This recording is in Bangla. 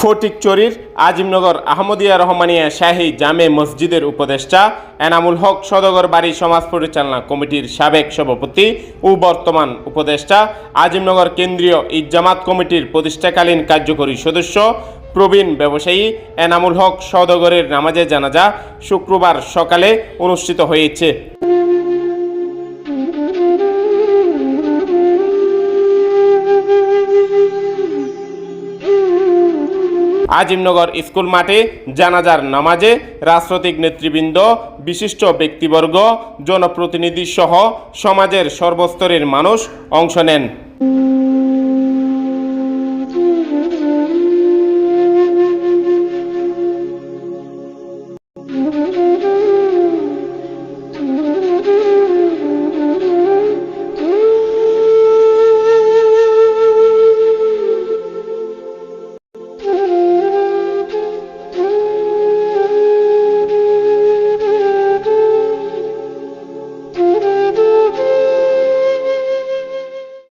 ফটিকচুরির আজিমনগর আহমদিয়া রহমানিয়া শাহী জামে মসজিদের উপদেষ্টা এনামুল হক সদগর বাড়ি সমাজ পরিচালনা কমিটির সাবেক সভাপতি ও বর্তমান উপদেষ্টা, আজিমনগর কেন্দ্রীয় ইজ্জামাত কমিটির প্রতিষ্ঠাকালীন কার্যকরী সদস্য, প্রবীণ ব্যবসায়ী এনামুল হক সদগরের নামাজে জানাজা শুক্রবার সকালে অনুষ্ঠিত হয়েছে। আজিমনগর স্কুল মাঠে জানাজার নামাজে রাজনৈতিক নেতৃবৃন্দ, বিশিষ্ট ব্যক্তিবর্গ, জনপ্রতিনিধি সহ সমাজের সর্বস্তরের মানুষ অংশ নেন Mm-hmm.